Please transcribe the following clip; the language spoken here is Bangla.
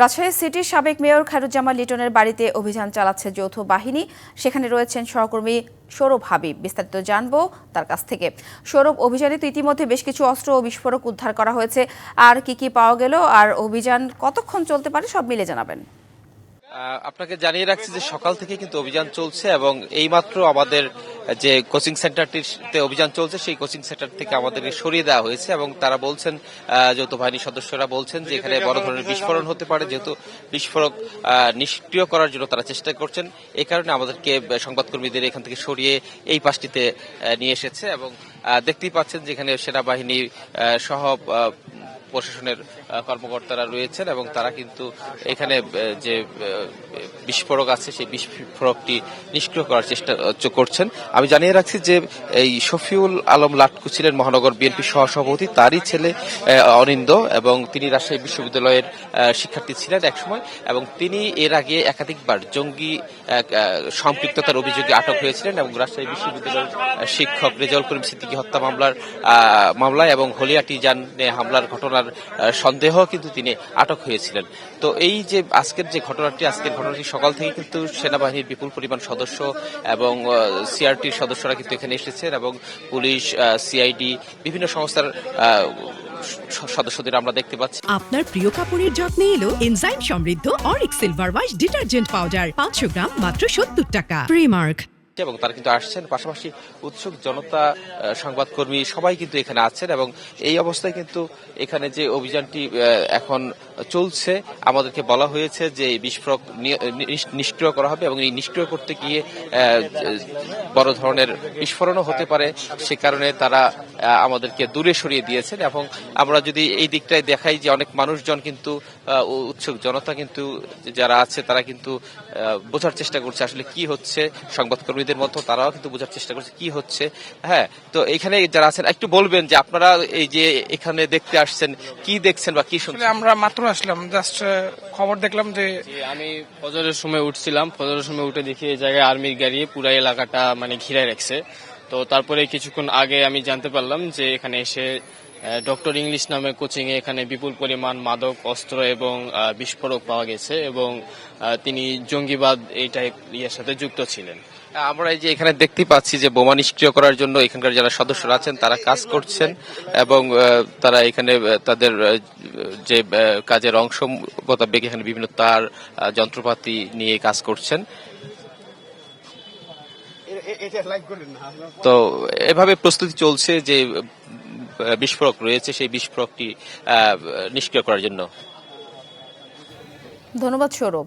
রাজশাহী সিটির সাবেক মেয়র খায়রুজ্জামান লিটনের বাড়িতে অভিযান চালাচ্ছে যৌথ বাহিনী। সেখানে রয়েছেন সহকর্মী সৌরভ হাবিব। বিস্তারিত জানব তার কাছ থেকে। সৌরভ, অভিযানে তো ইতিমধ্যে বেশ কিছু অস্ত্র ও বিস্ফোরক উদ্ধার করা হয়েছে। আর কি কি পাওয়া গেল? আর অভিযান কতক্ষণ চলতে পারে? সব মিলে জানাবেন। আপনাকে জানিয়ে রাখছি যে সকাল থেকে কিন্তু অভিযান চলছে এবং এইমাত্র আমাদের যে কোচিং সেন্টারটিতে অভিযান চলছে, সেই কোচিং সেন্টার থেকে আমাদেরকে সরিয়ে দেওয়া হয়েছে এবং তারা বলছেন যৌথ বাহিনীর সদস্যরা বলছেন যে এখানে বড় ধরনের বিস্ফোরণ হতে পারে। যেহেতু বিস্ফোরক নিষ্ক্রিয় করার জন্য তারা চেষ্টা করছেন এই কারণে আমাদেরকে সংবাদকর্মীদের এখান থেকে সরিয়ে এই পাশটিতে নিয়ে এসেছে এবং দেখতেই পাচ্ছেন যেখানে সেনাবাহিনী সহ প্রশাসনের কর্মকর্তারা রয়েছেন এবং তারা কিন্তু এখানে যে বিস্ফোরক আছে সেই বিস্ফোরকটি নিষ্ক্রিয় করার চেষ্টা করছেন। আমি জানিয়ে রাখছি যে, এই শফিউল আলম লাটকু ছিলেন মহানগর বিএনপি সহসভাপতি, তারই ছেলে অনিন্দ এবং তিনি রাজশাহী বিশ্ববিদ্যালয়ের শিক্ষার্থী ছিলেন একসময় এবং তিনি এর আগে একাধিকবার জঙ্গি সম্পৃক্ততার অভিযোগে আটক হয়েছিলেন এবং রাজশাহী বিশ্ববিদ্যালয়ের শিক্ষক রেজাউল করিম সিদ্দিকী হত্যা মামলার মামলায় এবং হলিয়াটি যানে হামলার ঘটনার সন্দেহ কিন্তু তিনি আটক হয়েছিলেন। তো এই যে আজকের যে ঘটনাটি, আজকের ঘটনাটি সকাল থেকে কিন্তু সেনাবাহিনীর বিপুল পরিমাণ সদস্য এবং সিআরটির সদস্যরা কিন্তু এখানে এসেছেন এবং পুলিশ সিআইডি, বিভিন্ন সংস্থার সদস্যদের আমরা দেখতে পাচ্ছি। আপনার প্রিয় কাপড়ের যত্নে এলো এনজাইম সমৃদ্ধ অরিক সিলভার ওয়াশ ডিটারজেন্ট পাউডার, পাঁচশো গ্রাম মাত্র সত্তর টাকা। প্রিমার্ক। এবং তারা কিন্তু আসছেন। পাশাপাশি উৎসুক জনতা সংবাদকর্মী সবাই কিন্তু এখানে আছেন এবং এই অবস্থায় কিন্তু এখানে যে অভিযানটি এখন চলছে, আমাদেরকে বলা হয়েছে যে বিস্ফোরক নিষ্ক্রিয় করা হবে এবং এই নিষ্ক্রিয় করতে গিয়ে বড় ধরনের বিস্ফোরণও হতে পারে। সে কারণে তারা আমাদেরকে দূরে সরিয়ে দিয়েছেন এবং আমরা যদি এই দিকটায় দেখাই যে অনেক মানুষজন কিন্তু আহ, উৎসুক জনতা কিন্তু যারা আছে তারা কিন্তু বোঝার চেষ্টা করছে আসলে কি হচ্ছে। সংবাদকর্মীদের মতো তারাও কিন্তু বোঝার চেষ্টা করছে কি হচ্ছে। হ্যাঁ তো এখানে যারা আছেন একটু বলবেন যে আপনারা এই যে এখানে দেখতে আসছেন কি দেখছেন বা কি আসলে শুনছেন আমরা মাত্র আসলাম জাস্ট খবর দেখলাম যে আমি ফজরের সময় উঠছিলাম। ফজরের সময় উঠে দেখি এই জায়গায় আর্মির গাড়ি পুরা এলাকাটা মানে ঘিরে রাখছে। তো তারপরে কিছুক্ষণ আগে আমি জানতে পারলাম যে এখানে এসে ডক্টর ইংলিশ নামে কোচিং এ এখানে বিপুল পরিমাণ মাদক, অস্ত্র এবং বিস্ফোরক পাওয়া গেছে এবং তিনি জঙ্গিবাদ এই টাইপ ইয়ের সাথে যুক্ত ছিলেন। আমরা এই যে এখানে দেখতে পাচ্ছি যে বোমা নিষ্ক্রিয় করার জন্য এখানকার যারা সদস্যরা আছেন, তারা কাজ করছেন এবং তারা এখানে তাদের যে কাজের অংশ মোতাবেক এখানে বিভিন্ন তার যন্ত্রপাতি নিয়ে কাজ করছেন। তো এভাবে প্রস্তুতি চলছে যে বিস্ফোরক রয়েছে সেই বিস্ফোরকটি নিষ্ক্রিয় করার জন্য। ধন্যবাদ সৌরভ।